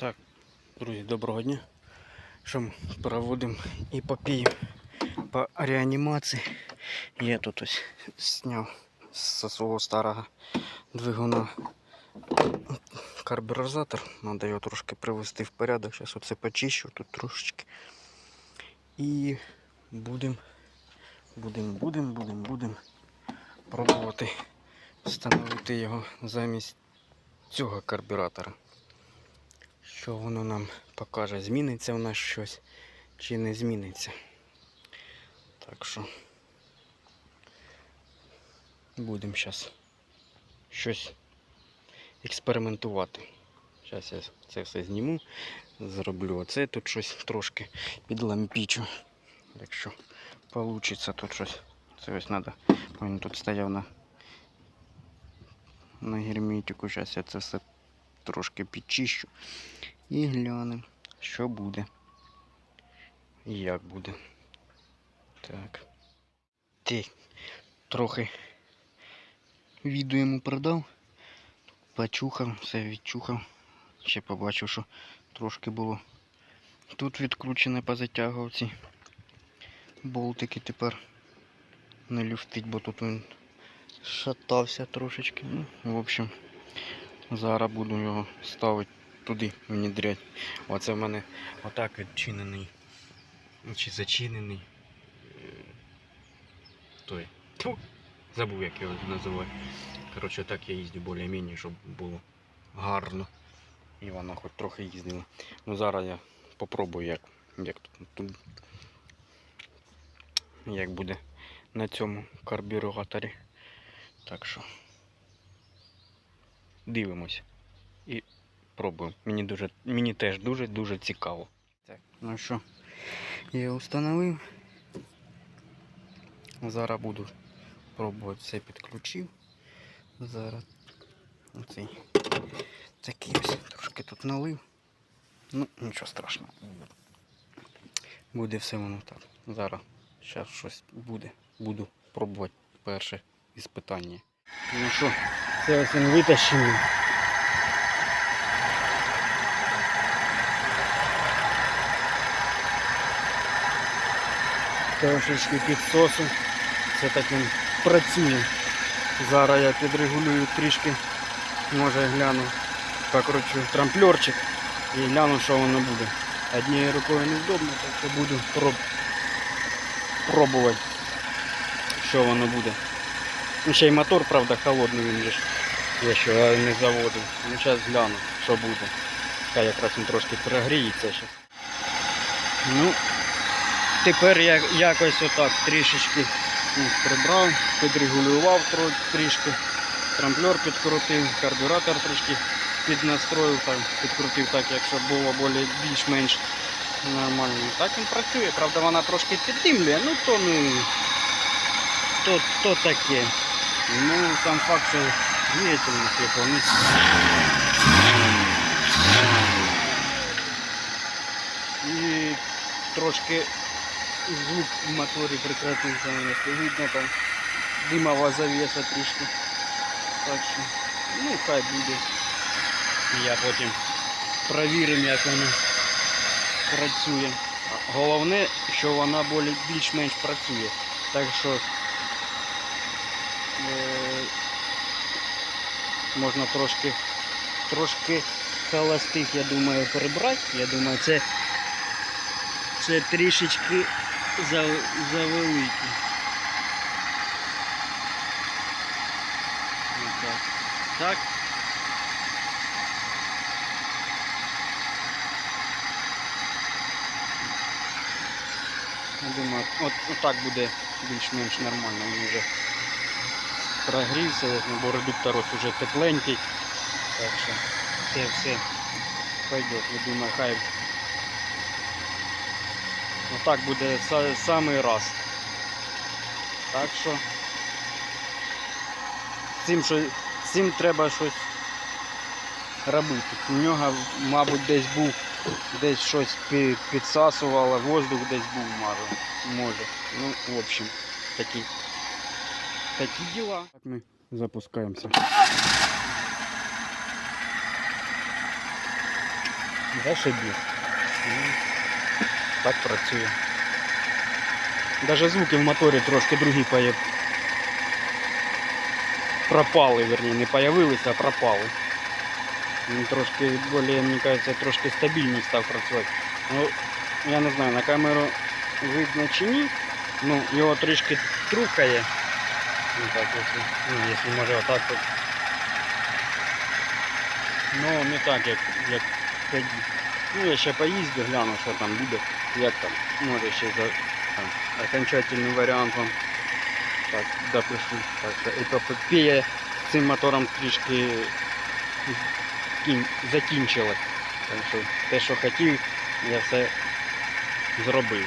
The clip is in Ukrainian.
Так, друзі, доброго дня. Що ми проводимо епопею по реанімації. Я тут ось зняв зі свого старого двигуна карбюразатор. Треба його трошки привести в порядок. Зараз оце почищу тут трошечки. І будемо, будемо, будемо, будемо, будемо пробувати встановити його замість цього карбюратора. Що воно нам покаже, зміниться в нас щось чи не зміниться. Так що будемо зараз щось експериментувати. Зараз я це все зніму, зроблю оце тут щось трошки підлампічу. Якщо вийде тут щось. Це ось треба. Він тут стояв на, на герметику. Зараз я це все трошки підчищу і глянемо, що буде. І як буде. Так. Ти трохи відео йому продав. Почухав, все відчухав. Ще побачив, що трошки було. Тут відкручене позатягував ці болтики тепер не люфтить, бо тут він шатався трошечки. Ну, в общем, зараз буду його ставити туди, внідрять. Оце в мене отак відчинений. Чи зачинений. е, Той. Тьфу, забув, як його називати. Коротше, так я їздю більш-менш, щоб було гарно. І вона хоч трохи їздила. Ну зараз я попробую, як, як тут як буде на цьому карбюраторі. Так що дивимось і пробуємо. Мені дуже, мені теж дуже-дуже цікаво. Так, ну що, я встановив. Зараз буду пробувати все підключив. Зараз оцей такий ось трошки тут налив. Ну, нічого страшного. Буде все воно так. Зараз зараз щось буде. Буду пробувати перше іспитання. Ну що, це ось він. Трошечки підсосу. Це так він працює. Зараз я підрегулюю трішки, може гляну, покручу трамплерчик і гляну, що воно буде. Однією рукою невдобно, так що буду проб... пробувати, що воно буде. Ну, ще й мотор, правда, холодний він же. Я ще не заводив. Ну зараз гляну, що буде. Хай якраз він трошки прогріється зараз. Ну, тепер я якось отак трішечки ну, прибрав, підрегулював трішки, трамплер підкрутив, карбюратор трішки піднастроїв, там, підкрутив так, як щоб було більш-менш нормально. Так він працює. Правда, вона трошки піддимлює, ну то ну то, то таке. Ну, сам факт, що діяльність виконує. І трошки звук в моторі прекратився, видно там димова завіса трішки. Так що, ну хай буде. Я потім провіримо, як воно працює. А Головне, що вона більш-менш працює. Так що можна трошки, трошки холостих, я думаю, прибрати. Я думаю, це, це трішечки за, завеликі. Отак. Так. Я думаю, от, отак буде більш-менш нормально. Він вже прогрівся, бо редуктор ось уже тепленький. Так що це все пойдет. Я думаю, хай отак буде самий раз. Так що цим, що, цим треба щось робити. У нього, мабуть, десь був, десь щось підсасувало, воздух десь був, може. Ну, в общем, такі, такі діла. Так ми запускаємося. Зашибісь. Ну, Так працює. Даже звуки в моторі трошки другі появ... пропали, верні, не появилися, а пропали. Він трошки більше, мені кажеться, трошки стабільніше став працювати. Ну, я не знаю, на камеру видно чи ні. Ну, його трішки трухає. Ну так, якщо, ну, якщо може отак от. Ну, не так, як, як. Ну, я ще поїздю, гляну, що там буде, як там. Може ще за там, окончательний варіант вам так допишу. Так що епопея цим мотором трішки кін- закінчилась. Так що те, що хотів, я все зробив.